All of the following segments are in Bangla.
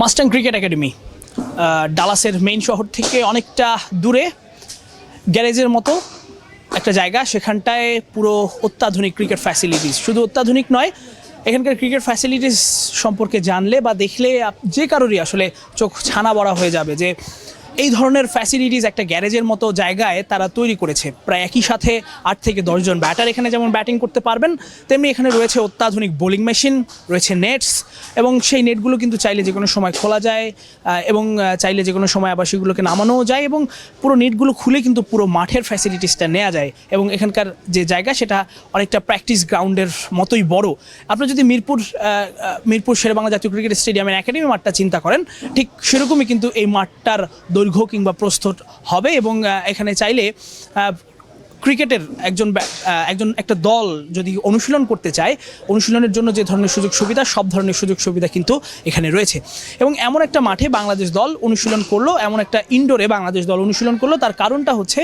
মাস্টাং ক্রিকেট একাডেমি ডালাসের মেইন শহর থেকে অনেকটা দূরে গ্যারেজের মতো একটা জায়গা। সেখানটায় পুরো অত্যাধুনিক ক্রিকেট ফ্যাসিলিটিস শুধু অত্যাধুনিক নয়, এখানকার ক্রিকেট ফ্যাসিলিটিস সম্পর্কে জানলে বা দেখলে যে কারোরই আসলে চোখ ছানা বড়া হয়ে যাবে যে এই ধরনের ফ্যাসিলিটিস একটা গ্যারেজের মতো জায়গায় তারা তৈরি করেছে। প্রায় একই সাথে আট থেকে দশজন ব্যাটার এখানে যেমন ব্যাটিং করতে পারবেন, তেমনি এখানে রয়েছে অত্যাধুনিক বোলিং মেশিন রয়েছে নেটস এবং সেই নেটগুলো কিন্তু চাইলে যে কোনো সময় খোলা যায় এবং চাইলে যে কোনো সময় আবার সেগুলোকে নামানোও যায় এবং পুরো নেটগুলো খুলে কিন্তু পুরো মাঠের ফ্যাসিলিটিসটা নেওয়া যায় এবং এখানকার যে জায়গা সেটা অনেকটা প্র্যাকটিস গ্রাউন্ডের মতোই বড়। আপনারা যদি মিরপুর মিরপুর শেরেবাংলা জাতীয় ক্রিকেট স্টেডিয়ামের একাডেমি মাঠটা চিন্তা করেন, ঠিক সেরকমই কিন্তু এই মাঠটার দৈর্ঘ্য কিংবা প্রস্তুত হবে এবং এখানে চাইলে ক্রিকেটের একজন একজন একটা দল যদি অনুশীলন করতে চায়, অনুশীলনের জন্য যে ধরনের সুযোগ সুবিধা, সব ধরনের সুযোগ সুবিধা কিন্তু এখানে রয়েছে। এবং এমন একটা মাঠে বাংলাদেশ দল অনুশীলন করল, এমন একটা ইনডোরে বাংলাদেশ দল অনুশীলন করল, তার কারণটা হচ্ছে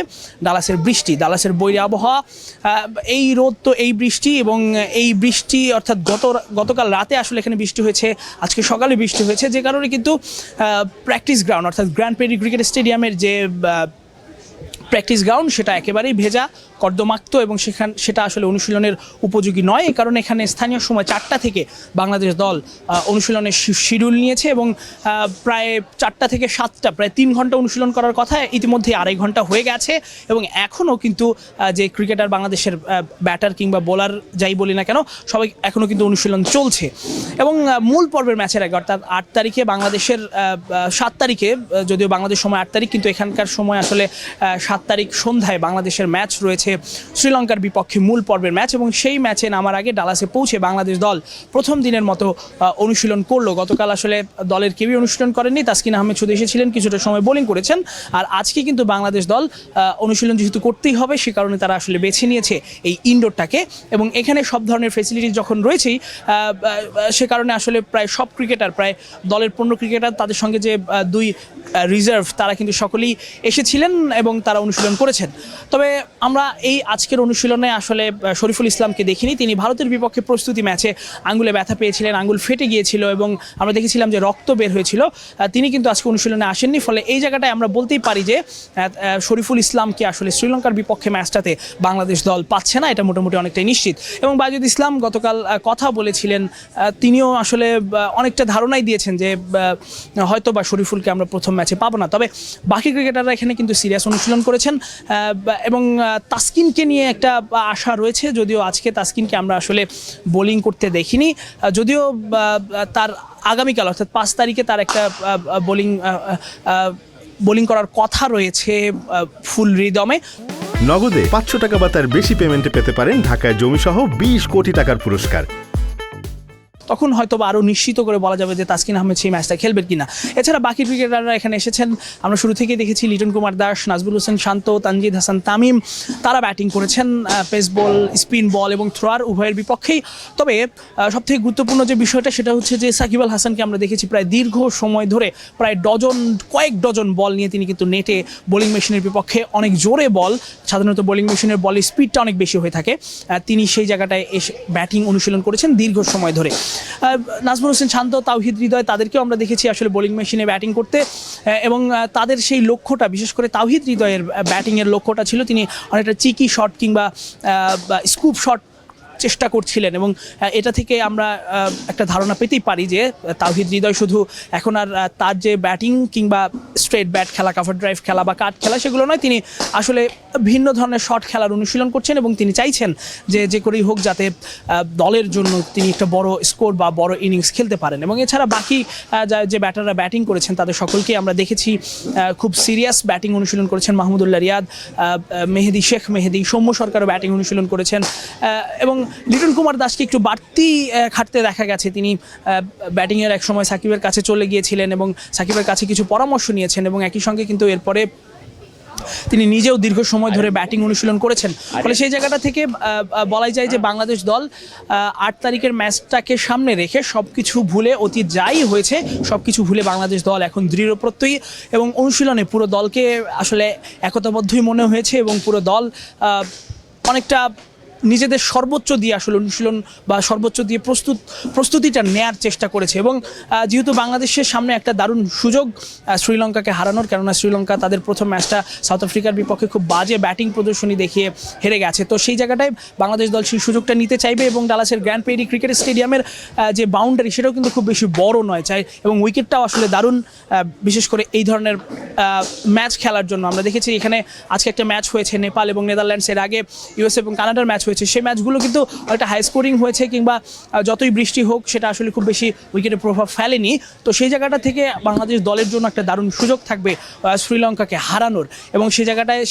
ডালাসের বৃষ্টি, ডালাসের বৈরী আবহাওয়া। এই রোদ তো এই বৃষ্টি এবং এই বৃষ্টি অর্থাৎ গত গতকাল রাতে আসলে এখানে বৃষ্টি হয়েছে, আজকে সকালে বৃষ্টি হয়েছে, যে কারণে কিন্তু প্র্যাকটিস গ্রাউন্ড অর্থাৎ গ্র্যান্ড পেরি ক্রিকেট স্টেডিয়ামের যে প্র্যাকটিস গ্রাউন্ড সেটা একেবারেই ভেজা। কর্দমাক্ত এবং সেখান, সেটা আসলে অনুশীলনের উপযোগী নয়। এই কারণে এখানে স্থানীয় সময় চারটা থেকে বাংলাদেশ দল অনুশীলনের শিডিউল নিয়েছে এবং প্রায় চারটা থেকে সাতটা, প্রায় তিন ঘণ্টা অনুশীলন করার কথা ইতিমধ্যে আড়াই ঘণ্টা হয়ে গেছে এবং এখনও কিন্তু যে ক্রিকেটার বাংলাদেশের ব্যাটার কিংবা বোলার যাই বলি না কেন, সবাই এখনও কিন্তু অনুশীলন চলছে। এবং মূল পর্বের ম্যাচের আগে, অর্থাৎ আট তারিখে বাংলাদেশের সাত তারিখে যদিও বাংলাদেশ সময় আট তারিখ, কিন্তু এখানকার সময় আসলে সাত তারিখ সন্ধ্যায় বাংলাদেশের ম্যাচ রয়েছে শ্রীলঙ্কার বিপক্ষে মূল পর্বের ম্যাচ এবং সেই ম্যাচে নামার আগে ডালাসে পৌঁছে বাংলাদেশ দল প্রথম দিনের মতো অনুশীলন করল। গতকাল আসলে দলের কেউই অনুশীলন করেননি। তাসকিন আহমেদ শুধু এসেছিলেন, কিছুটা সময় বোলিং করেছেন। আর আজকে কিন্তু বাংলাদেশ দল অনুশীলন যেহেতু করতেই হবে, সে কারণে তারা আসলে বেছে নিয়েছে এই ইনডোরটাকে। এবং এখানে সব ধরনের ফেসিলিটি যখন রয়েছেই সে কারণে আসলে প্রায় সব ক্রিকেটার প্রায় দলের পনেরো ক্রিকেটার তাদের সঙ্গে যে দুই রিজার্ভ তারা কিন্তু সকলেই এসেছিলেন এবং তারা অনুশীলন করেছেন। তবে আমরা এই আজকের অনুশীলনে আসলে শরীফুল ইসলামকে দেখিনি। তিনি ভারতের বিপক্ষে প্রস্তুতি ম্যাচে আঙ্গুলে ব্যথা পেয়েছিলেন আঙ্গুল ফেটে গিয়েছিল এবং আমরা দেখেছিলাম যে রক্ত বের হয়েছিল। তিনি কিন্তু আজকে অনুশীলনে আসেননি ফলে এই জায়গাটায় আমরা বলতেই পারি যে শরীফুল ইসলামকে আসলে শ্রীলঙ্কার বিপক্ষে ম্যাচটাতে বাংলাদেশ দল পাচ্ছে না এটা মোটামুটি অনেকটাই নিশ্চিত। এবং বাজুদ ইসলাম গতকাল কথা বলেছিলেন তিনিও আসলে অনেকটা ধারণাই দিয়েছেন যে হয়তো বা শরীফুলকে আমরা প্রথম ম্যাচে পাবো না। তবে বাকি ক্রিকেটাররা এখানে কিন্তু সিরিয়াস অনুশীলন করেছেন এবং আহ, তাসকিনকে নিয়ে একটা আশা রয়েছে, যদিও আজকে তাসকিনকে আমরা আসলে বোলিং করতে দেখিনি। যদিও তার আগামীকাল, অর্থাৎ পাঁচ তারিখে তার একটা বোলিং বোলিং করার কথা রয়েছে ফুল রিদমে নগদে পাঁচশো টাকা বা তার বেশি পেমেন্টে পেতে পারেন ঢাকায় জমিসহ বিশ কোটি টাকার পুরস্কার। তখন হয়তো বা আরও নিশ্চিত করে বলা যাবে যে তাসকিন আহমেদ সেই ম্যাচটা খেলবেন কিনা। এছাড়া বাকি ক্রিকেটাররা এখানে এসেছেন। আমরা শুরু থেকেই দেখেছি লিটন কুমার দাস নাজবুল হোসেন শান্ত, তানজিদ হাসান তামিম। তারা ব্যাটিং করেছেন পেস বল, স্পিন বল এবং থ্রোয়ার উভয়ের বিপক্ষেই। তবে সবথেকে গুরুত্বপূর্ণ যে বিষয়টা সেটা হচ্ছে যে সাকিব আল হাসানকে আমরা দেখেছি প্রায় দীর্ঘ সময় ধরে প্রায় ডজন, কয়েক ডজন বল নিয়ে তিনি কিন্তু নেটে বোলিং মেশিনের বিপক্ষে অনেক জোরে বল, সাধারণত বোলিং মেশিনের বলের স্পিডটা অনেক বেশি হয়ে থাকে। তিনি সেই জায়গাটায় এসে ব্যাটিং অনুশীলন করেছেন দীর্ঘ সময় ধরে। নাজমুল হোসেন শান্ত, তাওহিদ হৃদয়, তাদেরকেও আমরা দেখেছি আসলে বোলিং মেশিনে ব্যাটিং করতে। এবং তাদের সেই লক্ষ্যটা, বিশেষ করে তাওহিদ হৃদয়ের ব্যাটিংয়ের লক্ষ্যটা ছিল তিনি অনেকটা চিকি শট কিংবা স্কুপ শট চেষ্টা করছিলেন এবং এটা থেকে আমরা একটা ধারণা পেতেই পারি যে আহ, তাওহিদ হৃদয় শুধু এখন আর তার যে ব্যাটিং কিংবা স্ট্রেট ব্যাট খেলা কাভার ড্রাইভ খেলা বা কাট খেলা সেগুলো নয়। তিনি আসলে ভিন্ন ধরনের শট খেলার অনুশীলন করছেন এবং তিনি চাইছেন যে যে করেই হোক যাতে দলের জন্য তিনি একটা বড় স্কোর বা বড় ইনিংস খেলতে পারেন এবং এছাড়া বাকি যা- ব্যাটাররা ব্যাটিং করেছেন তাদের সকলকে আমরা দেখেছি খুব সিরিয়াস ব্যাটিং অনুশীলন করেছেন মাহমুদুল্লাহ রিয়াদ মেহেদি শেখ মেহেদি সৌম্য সরকারও ব্যাটিং অনুশীলন করেছেন এবং লিটন কুমার দাসকে একটু বাড়তি খাটতে দেখা গেছে। তিনি ব্যাটিংয়ের এক সময় সাকিবের কাছে চলে গিয়েছিলেন এবং সাকিবের কাছে কিছু পরামর্শ নিয়েছেন এবং একই সঙ্গে কিন্তু এরপরে তিনি নিজেও দীর্ঘ সময় ধরে ব্যাটিং অনুশীলন করেছেন। ফলে সেই জায়গাটা থেকে বলাই যায় যে বাংলাদেশ দল আট তারিখের ম্যাচটাকে সামনে রেখে সব কিছু ভুলে অতীত যাই হয়েছে সব কিছু ভুলে বাংলাদেশ দল এখন দৃঢ় প্রত্যয়ী এবং অনুশীলনে পুরো দলকে আসলে একতাবদ্ধই মনে হয়েছে এবং পুরো দল অনেকটা নিজেদের সর্বোচ্চ দিয়ে আসলে অনুশীলন বা সর্বোচ্চ দিয়ে প্রস্তুত, প্রস্তুতিটা নেয়ার চেষ্টা করেছে এবং যেহেতু বাংলাদেশের সামনে একটা দারুণ সুযোগ শ্রীলঙ্কাকে হারানোর, কেননা শ্রীলঙ্কা তাদের প্রথম ম্যাচটা সাউথ আফ্রিকার বিপক্ষে খুব বাজে ব্যাটিং প্রদর্শনী দেখিয়ে হেরে গেছে। তো সেই জায়গাটায় বাংলাদেশ দল সেই সুযোগটা নিতে চাইবে এবং ডালাসের গ্র্যান্ড পেরি ক্রিকেট স্টেডিয়ামের যে বাউন্ডারি সেটাও কিন্তু খুব বেশি বড় নয় চাই এবং উইকেটটাও আসলে দারুণ বিশেষ করে এই ধরনের ম্যাচ খেলার জন্য। আমরা দেখেছি এখানে আজকে একটা ম্যাচ হয়েছে নেপাল এবং নেদারল্যান্ডস এর আগে ইউএস এবং কানাডার ম্যাচ হয়েছে। সেই ম্যাচগুলো কিন্তু একটা হাই স্কোরিং হয়েছে কিংবা যতই বৃষ্টি হোক, সেটা আসলে খুব বেশি উইকেটে প্রভাব ফেলেনি। তো সেই জায়গাটা থেকে বাংলাদেশ দলের জন্য একটা দারুণ সুযোগ থাকবে শ্রীলঙ্কাকে হারানোর। এবং সেই জায়গাটায়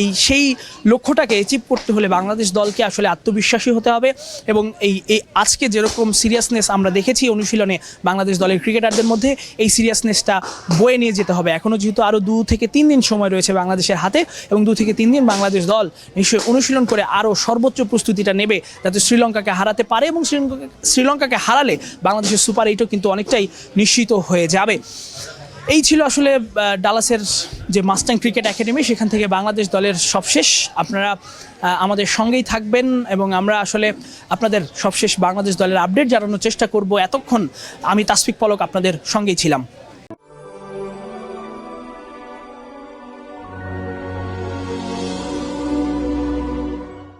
এই সেই লক্ষ্যটাকে অ্যাচিভ করতে হলে বাংলাদেশ দলকে আসলে আত্মবিশ্বাসী হতে হবে। এবং এই এই আজকে যেরকম সিরিয়াসনেস আমরা দেখেছি অনুশীলনে বাংলাদেশ দলের ক্রিকেটারদের মধ্যে, এই সিরিয়াসনেসটা বয়ে নিয়ে যেতে হবে। এখনও যেহেতু আরও দু থেকে তিন দিন সময় রয়েছে বাংলাদেশের হাতে, এবং দু থেকে তিন দিন বাংলাদেশ দল নিশ্চয়ই অনুশীলন করে আরও সর্বোচ্চ প্রস্তুতিটা নেবে যাতে শ্রীলঙ্কাকে হারাতে পারে এবং শ্রীলঙ্কাকে শ্রীলঙ্কাকে হারালে বাংলাদেশের সুপার এইটও কিন্তু অনেকটাই নিশ্চিত হয়ে যাবে। এই ছিল আসলে ডালাসের যে মাস্টাং ক্রিকেট একাডেমি সেখান থেকে বাংলাদেশ দলের সবশেষ। আপনারা আমাদের সঙ্গেই থাকবেন এবং আমরা আসলে আপনাদের সবশেষ বাংলাদেশ দলের আপডেট জানানোর চেষ্টা করব এতক্ষণ। আমি তাসফিক পলক আপনাদের সঙ্গেই ছিলাম।